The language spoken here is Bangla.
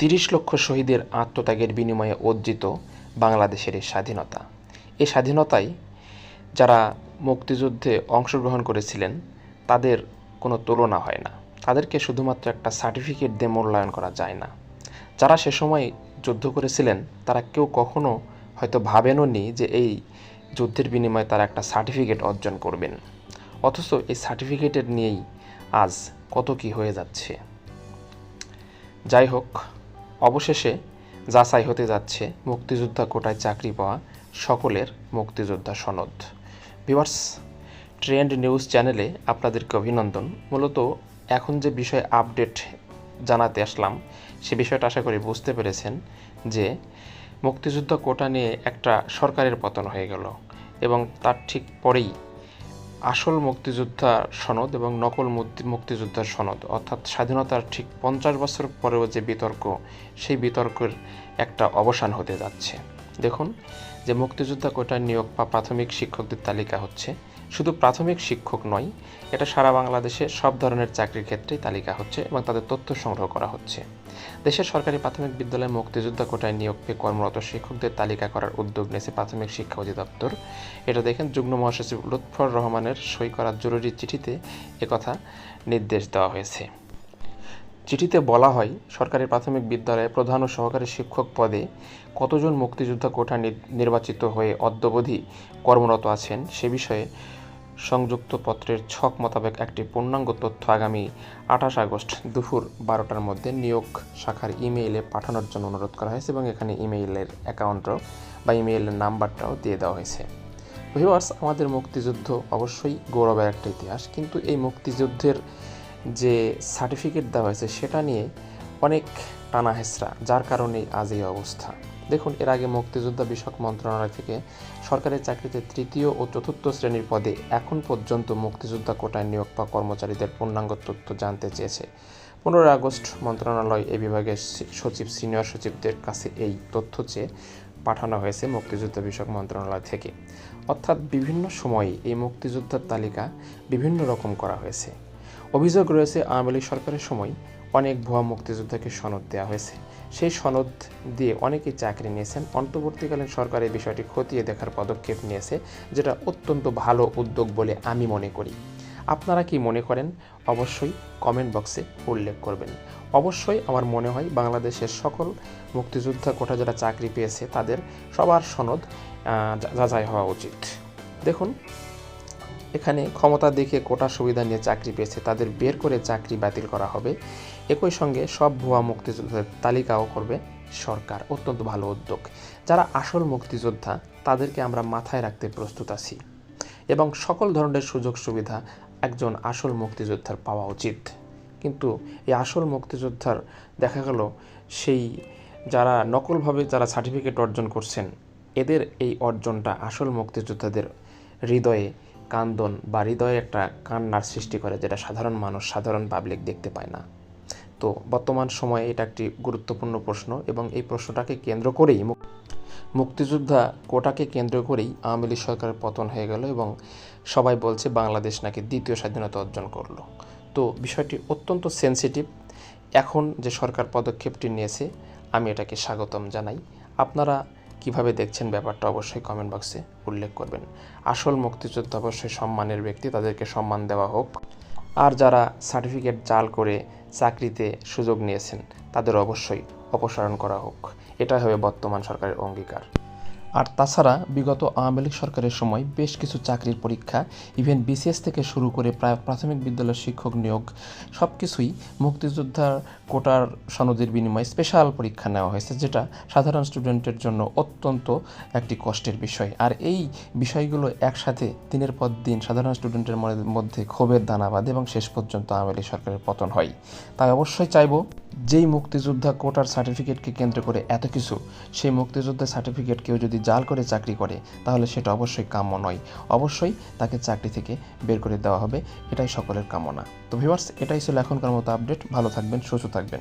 তিরিশ লক্ষ শহীদের আত্মত্যাগের বিনিময়ে অর্জিত বাংলাদেশের এই স্বাধীনতা। এই স্বাধীনতায় যারা মুক্তিযুদ্ধে অংশগ্রহণ করেছিলেন, তাদের কোনো তুলনা হয় না। তাদেরকে শুধুমাত্র একটা সার্টিফিকেট দিয়ে মূল্যায়ন করা যায় না। যারা সে সময় যুদ্ধ করেছিলেন, তারা কেউ কখনো হয়তো ভাবেনও নি যে এই যুদ্ধের বিনিময়ে তারা একটা সার্টিফিকেট অর্জন করবেন। অথচ এই সার্টিফিকেটের নিয়েই আজ কত কি হয়ে যাচ্ছে। যাই হোক অবশেষে যাচাই হতে যাচ্ছে মুক্তিযোদ্ধা কোটায় চাকরি পাওয়া সকলের মুক্তিযোদ্ধা সনদ। ভিউয়ার্স, ট্রেন্ড নিউজ চ্যানেলে আপনাদেরকে অভিনন্দন। মূলত এখন যে বিষয়ে আপডেট জানাতে আসলাম, সে বিষয়টা আশা করি বুঝতে পেরেছেন যে মুক্তিযোদ্ধা কোটা নিয়ে একটা সরকারের পতন হয়ে গেল এবং তার ঠিক পরেই আসল মুক্তিযোদ্ধা সনদ এবং নকল মুক্তি- মুক্তিযোদ্ধার সনদ, অর্থাৎ স্বাধীনতার ঠিক পঞ্চাশ বছর পরেও যে বিতর্ক, সেই বিতর্কের একটা অবসান হতে যাচ্ছে। দেখুন, যে মুক্তিযোদ্ধা কোটায় নিয়োগ বা প্রাথমিক শিক্ষকদের তালিকা হচ্ছে, শুধু প্রাথমিক শিক্ষক নয়, এটা সারা বাংলাদেশে সব ধরনের চাকরির ক্ষেত্রেই তালিকা হচ্ছে এবং তাদের তথ্য সংগ্রহ করা হচ্ছে। দেশের সরকারি প্রাথমিক বিদ্যালয়ে মুক্তিযোদ্ধা কোটায় নিয়োগ পেয়ে কর্মরত শিক্ষকদের তালিকা করার উদ্যোগ নিয়েছে প্রাথমিক শিক্ষা অধিদপ্তর। এটা দেখেন, যুগ্ম মহাসচিব লুৎফর রহমানের সই করা জরুরি চিঠিতে একথা নির্দেশ দেওয়া হয়েছে। চিঠিতে বলা হয় সরকারি প্রাথমিক বিদ্যালয়ে প্রধান ও সহকারী শিক্ষক পদে কতজন মুক্তিযোদ্ধা কোটা নির্বাচিত হয়ে অদ্যবধি কর্মরত আছেন সে বিষয়ে সংযুক্ত পত্রের ছক মোতাবেক একটি পূর্ণাঙ্গ তথ্য আগামী আঠাশ আগস্ট দুপুর বারোটার মধ্যে নিয়োগ শাখার ইমেইলে পাঠানোর জন্য অনুরোধ করা হয়েছে এবং এখানে ইমেইলের অ্যাকাউন্টও বা ইমেইলের নাম্বারটাও দিয়ে দেওয়া হয়েছে। ভিউয়ার্স, আমাদের মুক্তিযুদ্ধ অবশ্যই গৌরবের একটা ইতিহাস, কিন্তু এই মুক্তিযুদ্ধের যে সার্টিফিকেট দেওয়া হয়েছে সেটা নিয়ে অনেক টানা হেসরা যার কারণে আজ এই অবস্থা। দেখুন, এর আগে মুক্তিযোদ্ধা বিষয়ক মন্ত্রণালয় থেকে সরকারি চাকরিতে তৃতীয় ও চতুর্থ শ্রেণির পদে এখন পর্যন্ত মুক্তিযোদ্ধা কোটায় নিয়োগ পাওয়া কর্মচারীদের পূর্ণাঙ্গ তথ্য জানতে চেয়েছে। পনেরোই আগস্ট মন্ত্রণালয় এই বিভাগের সচিব, সিনিয়র সচিবদের কাছে এই তথ্য চেয়ে পাঠানো হয়েছে মুক্তিযুদ্ধ বিষয়ক মন্ত্রণালয় থেকে। অর্থাৎ বিভিন্ন সময়ে এই মুক্তিযোদ্ধার তালিকা বিভিন্ন রকম করা হয়েছে। অভিযোগ রয়েছে, আওয়ামী লীগ সরকারের সময় অনেক ভুয়া মুক্তিযোদ্ধাকে সনদ দেওয়া হয়েছে। সেই সনদ দিয়ে অনেকেই চাকরি নিয়েছেন। অন্তর্বর্তীকালীন সরকার এই বিষয়টি খতিয়ে দেখার পদক্ষেপ নিয়েছে, যেটা অত্যন্ত ভালো উদ্যোগ বলে আমি মনে করি। আপনারা কি মনে করেন? অবশ্যই কমেন্ট বক্সে উল্লেখ করবেন। অবশ্যই আমার মনে হয় বাংলাদেশের সকল মুক্তিযোদ্ধা কোটা যারা চাকরি পেয়েছে, তাদের সবার সনদ যাচাই হওয়া উচিত। দেখুন এখানে ক্ষমতা দেখে কোটা সুবিধা নিয়ে চাকরি পেয়েছে, তাদের বের করে চাকরি বাতিল করা হবে। একই সঙ্গে সব ভুয়া মুক্তিযোদ্ধাদের তালিকাও করবে সরকার, অত্যন্ত ভালো উদ্যোগ। যারা আসল মুক্তিযোদ্ধা, তাদেরকে আমরা মাথায় রাখতে প্রস্তুত আছি। এবং সকল ধরনের সুযোগ সুবিধা একজন আসল মুক্তিযোদ্ধার পাওয়া উচিত। কিন্তু এই আসল মুক্তিযোদ্ধার দেখা গেল, সেই যারা নকলভাবে যারা সার্টিফিকেট অর্জন করছেন, এদের এই অর্জনটা আসল মুক্তিযোদ্ধাদের হৃদয়ে কান্দন বা হৃদয়ে একটা কান্নার সৃষ্টি করে যেটা সাধারণ মানুষ, সাধারণ পাবলিক দেখতে পায় না। তো বর্তমান সময়ে এটা একটি গুরুত্বপূর্ণ প্রশ্ন এবং এই প্রশ্নটাকে কেন্দ্র করেই মুক- মুক্তিযোদ্ধা কোটাকে কেন্দ্র করেই আওয়ামী লীগ সরকারের পতন হয়ে গেল এবং সবাই বলছে বাংলাদেশ নাকি দ্বিতীয় স্বাধীনতা অর্জন করল। তো বিষয়টি অত্যন্ত সেনসিটিভ এখন যে সরকার পদক্ষেপটি নিয়েছে, আমি এটাকে স্বাগতম জানাই। আপনারা কীভাবে দেখছেন ব্যাপারটা অবশ্যই কমেন্ট বক্সে উল্লেখ করবেন। আসল মুক্তিযোদ্ধা অবশ্যই সম্মানের ব্যক্তি, তাদেরকে সম্মান দেওয়া হোক। আর যারা সার্টিফিকেট জাল করে চাকরিতে সুযোগ নিয়েছেন, তাদের অবশ্যই অপসারণ করা হোক। এটাই হবে বর্তমান সরকারের অঙ্গীকার। আর তাছাড়া বিগত আওয়ামী লীগ সরকারের সময় বেশ কিছু চাকরির পরীক্ষা ইভেন বিসিএস থেকে শুরু করে প্রায় প্রাথমিক বিদ্যালয়ের শিক্ষক নিয়োগ সব কিছুই মুক্তিযোদ্ধার কোটার সনদের বিনিময়ে স্পেশাল পরীক্ষা নেওয়া হয়েছে, যেটা সাধারণ স্টুডেন্টের জন্য অত্যন্ত একটি কষ্টের বিষয়। আর এই বিষয়গুলো একসাথে দিনের পর দিন সাধারণ স্টুডেন্টের মধ্যে ক্ষোভের দানা বাঁধে এবং শেষ পর্যন্ত আওয়ামী লীগ সরকারের পতন হয়। তাই অবশ্যই চাইব যেই মুক্তিযোদ্ধা কোটার সার্টিফিকেটকে কেন্দ্র করে এত কিছু, সেই মুক্তিযোদ্ধা সার্টিফিকেট কেউ যদি জাল করে চাকরি করে, তাহলে সেটা অবশ্যই কাম্য নয়। অবশ্যই তাকে চাকরি থেকে বের করে দেওয়া হবে, এটাই সকলের কামনা। তো ভিউয়ার্স এটাই ছিল এখনকার মতো আপডেট। ভালো থাকবেন, সুস্থ থাকবেন।